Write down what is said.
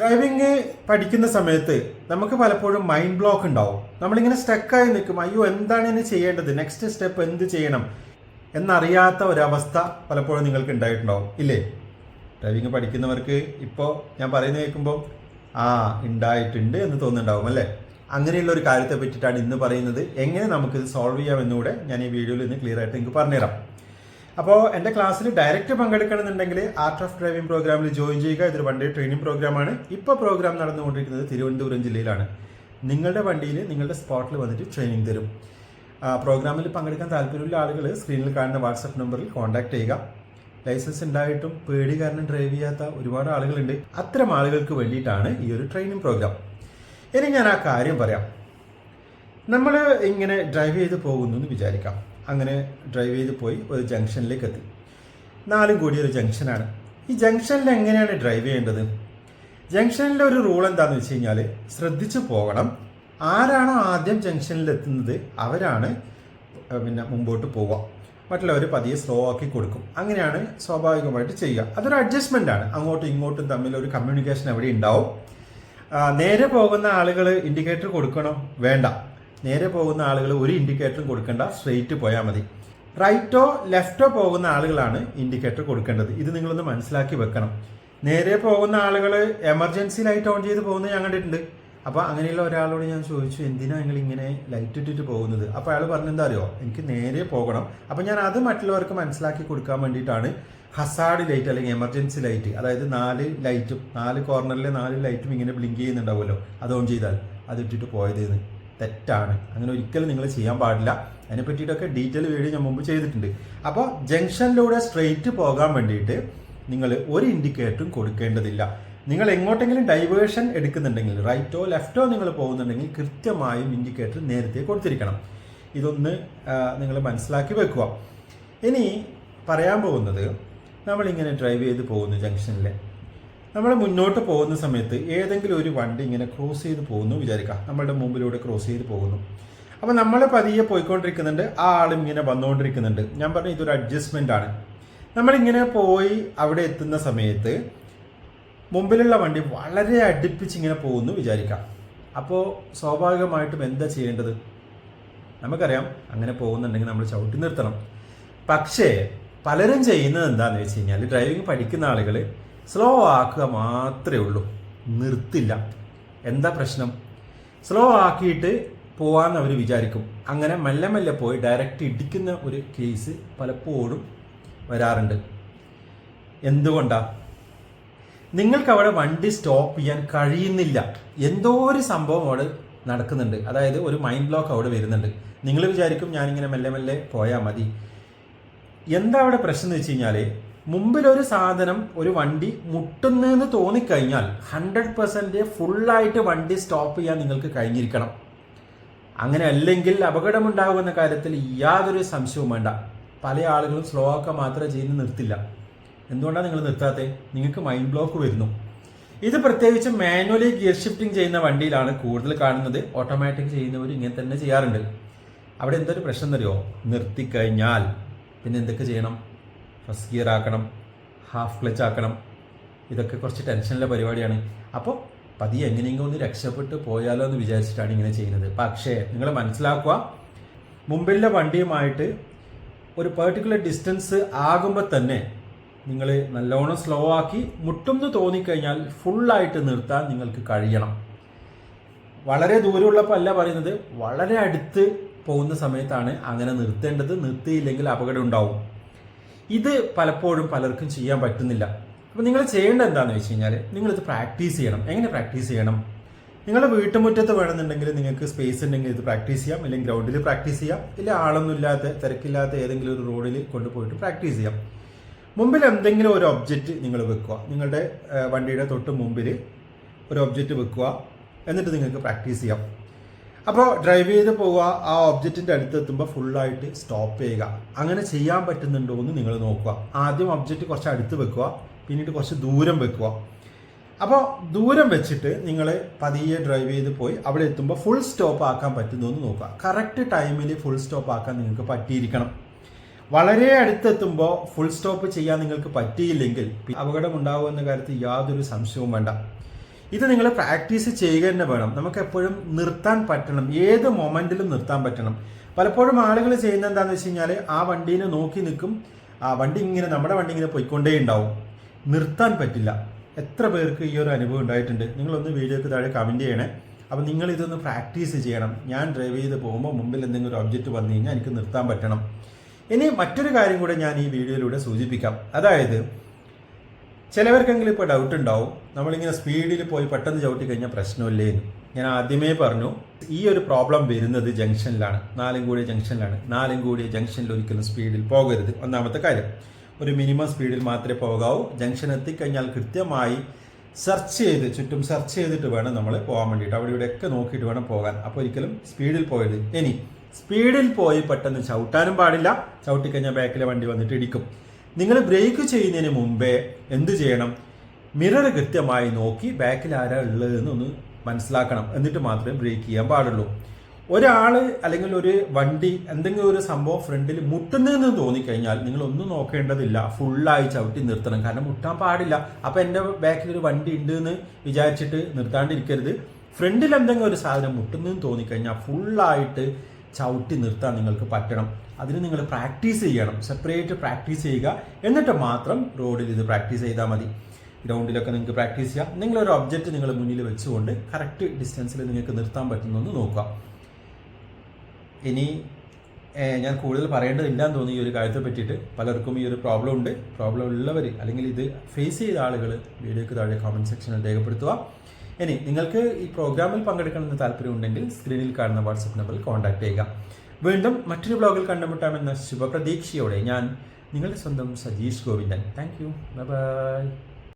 Driving പഠിക്കുന്ന സമയത്ത് നമുക്ക് പലപ്പോഴും മൈൻഡ് ബ്ലോക്ക് ഉണ്ടാവും. നമ്മളിങ്ങനെ സ്റ്റക്കായി നിൽക്കും. അയ്യോ എന്താണ് ഇനി ചെയ്യേണ്ടത്? നെക്സ്റ്റ് സ്റ്റെപ്പ് എന്ത് ചെയ്യണം? എന്നറിയാത്ത ഒരവസ്ഥ പലപ്പോഴും നിങ്ങൾക്ക് ഉണ്ടായിട്ടുണ്ടാവും. ഇല്ലേ? ഡ്രൈവിംഗ് പഠിക്കുന്നവർക്ക് ഇപ്പോൾ ഞാൻ പറയുന്നത് കേൾക്കുമ്പോൾ ആ ഉണ്ടായിട്ടുണ്ട് എന്ന് തോന്നുന്നുണ്ടാവും അല്ലേ? അങ്ങനെയുള്ള ഒരു കാര്യത്തെ പറ്റിയിട്ടാണ് ഇന്ന് പറയുന്നത്. എങ്ങനെ നമുക്ക് ഇത് സോൾവ് ചെയ്യാമെന്നുകൂടെ ഞാൻ ഈ വീഡിയോയിൽ ഇന്ന് ക്ലിയർ ആയിട്ട് നിങ്ങൾക്ക് പറഞ്ഞുതരാം. അപ്പോൾ എന്റെ ക്ലാസ്സിൽ ഡയറക്റ്റ് പങ്കെടുക്കണമെന്നുണ്ടെങ്കിൽ ആർട്ട് ഓഫ് ഡ്രൈവിംഗ് പ്രോഗ്രാമിൽ ജോയിൻ ചെയ്യുക. ഇതൊരു വണ്ടി ട്രെയിനിങ് പ്രോഗ്രാമാണ് ഇപ്പോൾ പ്രോഗ്രാം നടന്നുകൊണ്ടിരിക്കുന്നത് തിരുവനന്തപുരം ജില്ലയിലാണ്. നിങ്ങളുടെ വണ്ടിയിൽ നിങ്ങളുടെ സ്പോട്ടിൽ വന്നിട്ട് ട്രെയിനിങ് തരും. പ്രോഗ്രാമിൽ പങ്കെടുക്കാൻ താല്പര്യമുള്ള ആളുകൾ സ്ക്രീനിൽ കാണുന്ന വാട്സപ്പ് നമ്പറിൽ കോൺടാക്ട് ചെയ്യുക. ലൈസൻസ് ഉണ്ടായിട്ടും പേടി കാരണം ഡ്രൈവ് ചെയ്യാത്ത ഒരുപാട് ആളുകളുണ്ട്. അത്തരം ആളുകൾക്ക് വേണ്ടിയിട്ടാണ് ഈ ഒരു ട്രെയിനിങ് പ്രോഗ്രാം ഇനി ഞാൻ ആ കാര്യം പറയാം. നമ്മൾ ഇങ്ങനെ ഡ്രൈവ് ചെയ്ത് പോകുന്നു എന്ന് വിചാരിക്കാം. അങ്ങനെ ഡ്രൈവ് ചെയ്ത് പോയി ഒരു ജംഗ്ഷനിലേക്ക് എത്തി. നാലും കൂടി ഒരു ജംഗ്ഷനാണ് ഈ ജംഗ്ഷനിൽ എങ്ങനെയാണ് ഡ്രൈവ് ചെയ്യേണ്ടത്? ജംഗ്ഷനിലെ ഒരു റൂൾ എന്താണെന്ന് വെച്ച് കഴിഞ്ഞാൽ ശ്രദ്ധിച്ചു പോകണം. ആരാണോ ആദ്യം ജംഗ്ഷനിൽ എത്തുന്നത് അവരാണ് പിന്നെ മുമ്പോട്ട് പോവുക. മറ്റുള്ളവർ പതിയെ സ്ലോ ആക്കി കൊടുക്കും. അങ്ങനെയാണ് സ്വാഭാവികമായിട്ട് ചെയ്യുക. അതൊരു അഡ്ജസ്റ്റ്മെന്റ് ആണ്. അങ്ങോട്ടും ഇങ്ങോട്ടും തമ്മിൽ ഒരു കമ്മ്യൂണിക്കേഷൻ അവിടെ ഉണ്ടാവും. നേരെ പോകുന്ന ആളുകൾ ഇൻഡിക്കേറ്റർ കൊടുക്കണോ? വേണ്ട. നേരെ പോകുന്ന ആളുകൾ ഒരു ഇൻഡിക്കേറ്ററും കൊടുക്കേണ്ട സ്ട്രെയിറ്റ് പോയാൽ മതി. റൈറ്റോ ലെഫ്റ്റോ പോകുന്ന ആളുകളാണ് ഇൻഡിക്കേറ്റർ കൊടുക്കേണ്ടത്. ഇത് നിങ്ങളൊന്ന് മനസ്സിലാക്കി വെക്കണം. നേരെ പോകുന്ന ആളുകൾ എമർജൻസി ലൈറ്റ് ഓൺ ചെയ്ത് പോകുന്നത് ഞാൻ കണ്ടിട്ടുണ്ട്. അപ്പോൾ അങ്ങനെയുള്ള ഒരാളോട് ഞാൻ ചോദിച്ചു എന്തിനാണ് നിങ്ങൾ ഇങ്ങനെ ലൈറ്റ് ഇട്ടിട്ട് പോകുന്നത്? അപ്പോൾ അയാൾ പറഞ്ഞെന്താ അറിയോ? എനിക്ക് നേരെ പോകണം. അപ്പോൾ ഞാൻ അത് മറ്റുള്ളവർക്ക് മനസ്സിലാക്കി കൊടുക്കാൻ വേണ്ടിയിട്ടാണ് ഹസാഡ് ലൈറ്റ് അല്ലെങ്കിൽ എമർജൻസി ലൈറ്റ് അതായത് നാല് ലൈറ്റും നാല് കോർണറിലെ നാല് ലൈറ്റും ഇങ്ങനെ ബ്ലിങ്ക് ചെയ്യുന്നുണ്ടാവുമല്ലോ അത് ഓൺ ചെയ്താൽ അത് ഇട്ടിട്ട് പോയതെന്ന്. തെറ്റാണ്. അങ്ങനെ ഒരിക്കലും നിങ്ങൾ ചെയ്യാൻ പാടില്ല. അതിനെ പറ്റിയിട്ടൊക്കെ ഡീറ്റെയിൽ വീഡിയോ ഞാൻ മുമ്പ് ചെയ്തിട്ടുണ്ട്. അപ്പോൾ ജംഗ്ഷനിലൂടെ സ്ട്രെയിറ്റ് പോകാൻ വേണ്ടിയിട്ട് നിങ്ങൾ ഒരു ഇൻഡിക്കേറ്ററും കൊടുക്കേണ്ടതില്ല. നിങ്ങൾ എങ്ങോട്ടെങ്കിലും ഡൈവേർഷൻ എടുക്കുന്നുണ്ടെങ്കിൽ റൈറ്റോ ലെഫ്റ്റോ നിങ്ങൾ പോകുന്നുണ്ടെങ്കിൽ കൃത്യമായും ഇൻഡിക്കേറ്റർ നേരത്തെ കൊടുത്തിരിക്കണം. ഇതൊന്ന് നിങ്ങൾ മനസ്സിലാക്കി വെക്കുക. ഇനി പറയാൻ പോകുന്നത് നമ്മളിങ്ങനെ ഡ്രൈവ് ചെയ്ത് പോകുന്നു ജംഗ്ഷനിൽ നമ്മൾ മുന്നോട്ട് പോകുന്ന സമയത്ത് ഏതെങ്കിലും ഒരു വണ്ടി ഇങ്ങനെ ക്രോസ് ചെയ്ത് പോകുന്നു വിചാരിക്കുക. നമ്മളുടെ മുമ്പിലൂടെ ക്രോസ് ചെയ്ത് പോകുന്നു. അപ്പോൾ നമ്മൾ പതിയെ പോയിക്കൊണ്ടിരിക്കുന്നുണ്ട്. ആ ആളും ഇങ്ങനെ വന്നുകൊണ്ടിരിക്കുന്നുണ്ട് ഞാൻ പറഞ്ഞു ഇതൊരു അഡ്ജസ്റ്റ്മെന്റ് ആണ്. നമ്മളിങ്ങനെ പോയി അവിടെ എത്തുന്ന സമയത്ത് മുമ്പിലുള്ള വണ്ടി വളരെ അടുപ്പിച്ച് ഇങ്ങനെ പോകുന്നു വിചാരിക്കാം അപ്പോൾ സ്വാഭാവികമായിട്ടും എന്താ ചെയ്യേണ്ടത്? നമുക്കറിയാം. അങ്ങനെ പോകുന്നുണ്ടെങ്കിൽ നമ്മൾ ചവിട്ടി നിർത്തണം. പക്ഷേ പലരും ചെയ്യുന്നത് എന്താണെന്ന് വെച്ച് കഴിഞ്ഞാൽ ഡ്രൈവിംഗ് പഠിക്കുന്ന ആളുകൾ സ്ലോ ആക്കുക മാത്രമേ ഉള്ളൂ. നിർത്തില്ല. എന്താ പ്രശ്നം? സ്ലോ ആക്കിയിട്ട് പോവാന്ന് അവർ വിചാരിക്കും. അങ്ങനെ മെല്ലെ മെല്ലെ പോയി ഡയറക്റ്റ് ഇടിക്കുന്ന ഒരു കേസ് പലപ്പോഴും വരാറുണ്ട്. എന്തുകൊണ്ടാ? നിങ്ങൾക്ക് അവിടെ വണ്ടി സ്റ്റോപ്പ് ചെയ്യാൻ കഴിയുന്നില്ല. എന്തോ ഒരു സംഭവം അവിടെ നടക്കുന്നുണ്ട്. അതായത് ഒരു മൈൻഡ് ബ്ലോക്ക് അവിടെ വരുന്നുണ്ട്. നിങ്ങൾ വിചാരിക്കും ഞാനിങ്ങനെ മെല്ലെ മെല്ലെ പോയാൽ മതി. എന്താ അവിടെ പ്രശ്നം എന്ന് വെച്ച് കഴിഞ്ഞാൽ മുമ്പിൽ ഒരു സാധനം ഒരു വണ്ടി മുട്ടുന്നെന്ന് തോന്നിക്കഴിഞ്ഞാൽ ഹൺഡ്രഡ് പെർസെന്റ് ഫുള്ളായിട്ട് വണ്ടി സ്റ്റോപ്പ് ചെയ്യാൻ നിങ്ങൾക്ക് കഴിഞ്ഞിരിക്കണം. അങ്ങനെ അല്ലെങ്കിൽ അപകടമുണ്ടാകുമെന്ന കാര്യത്തിൽ യാതൊരു സംശയവും വേണ്ട. പല ആളുകളും സ്ലോ ആക്കുക മാത്രമേ ചെയ്യുന്ന നിർത്തില്ല. എന്തുകൊണ്ടാണ് നിങ്ങൾ നിർത്താത്തത് നിങ്ങൾക്ക് മൈൻഡ് ബ്ലോക്ക് വരുന്നു. ഇത് പ്രത്യേകിച്ച് മാനുവലി ഗിയർ ഷിഫ്റ്റിംഗ് ചെയ്യുന്ന വണ്ടിയിലാണ് കൂടുതൽ കാണുന്നത്. ഓട്ടോമാറ്റിക് ചെയ്യുന്നവർ ഇങ്ങനെ തന്നെ ചെയ്യാറുണ്ട്. അവിടെ എന്തൊരു പ്രശ്നം എന്നറിയോ? നിർത്തിക്കഴിഞ്ഞാൽ. പിന്നെ എന്തൊക്കെ ചെയ്യണം? ഫസ്റ്റ് ആക്കണം ഹാഫ് ക്ലച്ച് ആക്കണം. ഇതൊക്കെ കുറച്ച് ടെൻഷനിലെ പരിപാടിയാണ്. അപ്പോൾ പതിയെ എങ്ങനെയെങ്കിലും ഒന്ന് രക്ഷപ്പെട്ട് പോയാലോ എന്ന് വിചാരിച്ചിട്ടാണ് ഇങ്ങനെ ചെയ്യുന്നത്. പക്ഷേ നിങ്ങൾ മനസ്സിലാക്കുക മുമ്പിലെ വണ്ടിയുമായിട്ട് ഒരു പെർട്ടിക്കുലർ ഡിസ്റ്റൻസ് ആകുമ്പോൾ തന്നെ നിങ്ങൾ നല്ലോണം സ്ലോ ആക്കി മുട്ടുമെന്ന് തോന്നിക്കഴിഞ്ഞാൽ ഫുള്ളായിട്ട് നിർത്താൻ നിങ്ങൾക്ക് കഴിയണം. വളരെ ദൂരമുള്ളപ്പോൾ അല്ല പറയുന്നത് വളരെ അടുത്ത് പോകുന്ന സമയത്താണ് അങ്ങനെ നിർത്തേണ്ടത്. നിർത്തിയില്ലെങ്കിൽ അപകടം ഉണ്ടാവും. ഇത് പലപ്പോഴും പലർക്കും ചെയ്യാൻ പറ്റുന്നില്ല. അപ്പോൾ നിങ്ങൾ ചെയ്യേണ്ടത് എന്താണെന്ന് വെച്ച് കഴിഞ്ഞാൽ നിങ്ങളിത് പ്രാക്ടീസ് ചെയ്യണം. എങ്ങനെ പ്രാക്ടീസ് ചെയ്യണം? നിങ്ങളുടെ വീട്ടുമുറ്റത്ത് വേണമെന്നുണ്ടെങ്കിൽ നിങ്ങൾക്ക് സ്പേസ് ഉണ്ടെങ്കിൽ ഇത് പ്രാക്ടീസ് ചെയ്യാം. അല്ലെങ്കിൽ ഗ്രൗണ്ടിൽ പ്രാക്ടീസ് ചെയ്യാം. ഇല്ല ആളൊന്നും ഇല്ലാത്ത തിരക്കില്ലാത്ത ഏതെങ്കിലും ഒരു റോഡിൽ കൊണ്ടുപോയിട്ട് പ്രാക്ടീസ് ചെയ്യാം. മുമ്പിൽ എന്തെങ്കിലും ഒരു ഒബ്ജക്റ്റ് നിങ്ങൾ വെക്കുക. നിങ്ങളുടെ വണ്ടിയുടെ തൊട്ട് മുമ്പിൽ ഒരു ഒബ്ജക്റ്റ് വെക്കുക. എന്നിട്ട് നിങ്ങൾക്ക് പ്രാക്ടീസ് ചെയ്യാം. അപ്പോൾ ഡ്രൈവ് ചെയ്ത് പോവുക ആ ഒബ്ജക്റ്റിന്റെ അടുത്ത് എത്തുമ്പോൾ ഫുള്ളായിട്ട് സ്റ്റോപ്പ് ചെയ്യുക. അങ്ങനെ ചെയ്യാൻ പറ്റുന്നുണ്ടോ എന്ന് നിങ്ങൾ നോക്കുക. ആദ്യം ഒബ്ജക്റ്റ് കുറച്ച് അടുത്ത് വെക്കുക പിന്നീട് കുറച്ച് ദൂരം വെക്കുക. അപ്പോൾ ദൂരം വെച്ചിട്ട് നിങ്ങൾ പതിയെ ഡ്രൈവ് ചെയ്ത് പോയി അവിടെ എത്തുമ്പോൾ ഫുൾ സ്റ്റോപ്പ് ആക്കാൻ പറ്റുന്നു എന്ന് നോക്കുക. കറക്റ്റ് ടൈമിൽ ഫുൾ സ്റ്റോപ്പ് ആക്കാൻ നിങ്ങൾക്ക് പറ്റിയിരിക്കണം. വളരെ അടുത്തെത്തുമ്പോൾ ഫുൾ സ്റ്റോപ്പ് ചെയ്യാൻ നിങ്ങൾക്ക് പറ്റിയില്ലെങ്കിൽ അപകടം ഉണ്ടാകുമെന്ന കാര്യത്തിൽ യാതൊരു സംശയവും വേണ്ട. ഇത് നിങ്ങൾ പ്രാക്ടീസ് ചെയ്യുക തന്നെ വേണം. നമുക്ക് എപ്പോഴും നിർത്താൻ പറ്റണം. ഏത് മൊമെന്റിലും നിർത്താൻ പറ്റണം. പലപ്പോഴും ആളുകൾ ചെയ്യുന്ന എന്താണെന്ന് വെച്ച് കഴിഞ്ഞാൽ ആ വണ്ടീനെ നോക്കി നിൽക്കും. ആ വണ്ടി ഇങ്ങനെ നമ്മുടെ വണ്ടി ഇങ്ങനെ പോയിക്കൊണ്ടേ ഉണ്ടാവും. നിർത്താൻ പറ്റില്ല. എത്ര പേർക്ക് ഈ ഒരു അനുഭവം ഉണ്ടായിട്ടുണ്ട്? നിങ്ങളൊന്ന് വീഡിയോക്ക് താഴെ കമന്റ് ചെയ്യണേ. അപ്പം നിങ്ങൾ ഇതൊന്ന് പ്രാക്ടീസ് ചെയ്യണം. ഞാൻ ഡ്രൈവ് ചെയ്ത് പോകുമ്പോൾ മുമ്പിൽ എന്തെങ്കിലും ഒരു ഒബ്ജക്റ്റ് വന്നു കഴിഞ്ഞാൽ എനിക്ക് നിർത്താൻ പറ്റണം. ഇനി മറ്റൊരു കാര്യം കൂടെ ഞാൻ ഈ വീഡിയോയിലൂടെ സൂചിപ്പിക്കാം. അതായത് ചിലവർക്കെങ്കിലും ഇപ്പോൾ ഡൗട്ട് ഉണ്ടാവും. നമ്മളിങ്ങനെ സ്പീഡിൽ പോയി പെട്ടെന്ന് ചവിട്ടി കഴിഞ്ഞാൽ പ്രശ്നമില്ലേ എന്ന്. ഞാൻ ആദ്യമേ പറഞ്ഞു ഈ ഒരു പ്രോബ്ലം വരുന്നത് ജംഗ്ഷനിലാണ്. നാലും കൂടിയ ജംഗ്ഷനിലാണ്. നാലും കൂടിയ ജംഗ്ഷനിൽ ഒരിക്കലും സ്പീഡിൽ പോകരുത്. ഒന്നാമത്തെ കാര്യം ഒരു മിനിമം സ്പീഡിൽ മാത്രമേ പോകാവൂ. ജംഗ്ഷൻ എത്തിക്കഴിഞ്ഞാൽ കൃത്യമായി സെർച്ച് ചെയ്ത് ചുറ്റും സെർച്ച് ചെയ്തിട്ട് വേണം നമ്മൾ പോകാൻ വേണ്ടിയിട്ട്. അവിടെ ഇവിടെയൊക്കെ നോക്കിയിട്ട് വേണം പോകാൻ. അപ്പോൾ ഒരിക്കലും സ്പീഡിൽ പോയത് ഇനി. സ്പീഡിൽ പോയി പെട്ടെന്ന് ചവിട്ടാനും പാടില്ല. ചവിട്ടിക്കഴിഞ്ഞാൽ ബാക്കിലെ വണ്ടി വന്നിട്ട് ഇടിക്കും. നിങ്ങൾ ബ്രേക്ക് ചെയ്യുന്നതിന് മുമ്പേ എന്ത് ചെയ്യണം? മിറർ കൃത്യമായി നോക്കി ബാക്കിൽ ആരാ ഉള്ളത് ഒന്ന് മനസ്സിലാക്കണം. എന്നിട്ട് മാത്രമേ ബ്രേക്ക് ചെയ്യാൻ പാടുള്ളൂ. ഒരാൾ അല്ലെങ്കിൽ ഒരു വണ്ടി എന്തെങ്കിലും ഒരു സംഭവം ഫ്രണ്ടിൽ മുട്ടുന്നതെന്ന് തോന്നിക്കഴിഞ്ഞാൽ നിങ്ങൾ ഒന്നും നോക്കേണ്ടതില്ല ഫുള്ളായി ചവിട്ടി നിർത്തണം. കാരണം മുട്ടാൻ പാടില്ല. അപ്പം എന്റെ ബാക്കിൽ ഒരു വണ്ടി ഉണ്ട് എന്ന് വിചാരിച്ചിട്ട് നിർത്താണ്ടിരിക്കരുത്. ഫ്രണ്ടിൽ എന്തെങ്കിലും ഒരു സാധനം മുട്ടുന്നതെന്ന് തോന്നിക്കഴിഞ്ഞാൽ ഫുള്ളായിട്ട് ചവിട്ടി നിർത്താൻ നിങ്ങൾക്ക് പറ്റണം. അതിന് നിങ്ങൾ പ്രാക്ടീസ് ചെയ്യണം. സെപ്പറേറ്റ് പ്രാക്ടീസ് ചെയ്യുക. എന്നിട്ട് മാത്രം റോഡിൽ ഇത് പ്രാക്ടീസ് ചെയ്താൽ മതി. ഗ്രൗണ്ടിലൊക്കെ നിങ്ങൾക്ക് പ്രാക്ടീസ് ചെയ്യാം. നിങ്ങളൊരു ഒബ്ജക്റ്റ് നിങ്ങൾ മുന്നിൽ വെച്ചുകൊണ്ട് കറക്റ്റ് ഡിസ്റ്റൻസിൽ നിങ്ങൾക്ക് നിർത്താൻ പറ്റുന്നെന്ന് നോക്കുക. ഇനി ഞാൻ കൂടുതൽ പറയേണ്ടതില്ല എന്ന് തോന്നി ഈ ഒരു കാര്യത്തെ പറ്റിയിട്ട്. പലർക്കും ഈ ഒരു പ്രോബ്ലം ഉണ്ട്. പ്രോബ്ലം ഉള്ളവർ അല്ലെങ്കിൽ ഇത് ഫേസ് ചെയ്ത ആളുകൾ വീഡിയോക്ക് താഴെ കമന്റ് സെക്ഷനിൽ രേഖപ്പെടുത്തുക. ഇനി നിങ്ങൾക്ക് ഈ പ്രോഗ്രാമിൽ പങ്കെടുക്കണമെന്ന് താല്പര്യമുണ്ടെങ്കിൽ സ്ക്രീനിൽ കാണുന്ന വാട്സപ്പ് നമ്പറിൽ കോൺടാക്ട് ചെയ്യുക. വീണ്ടും മറ്റൊരു ബ്ലോഗിൽ കണ്ടുമുട്ടാമെന്ന ശുഭപ്രതീക്ഷയോടെ ഞാൻ നിങ്ങളുടെ സ്വന്തം Sajeesh Govindan. Thank you. Bye.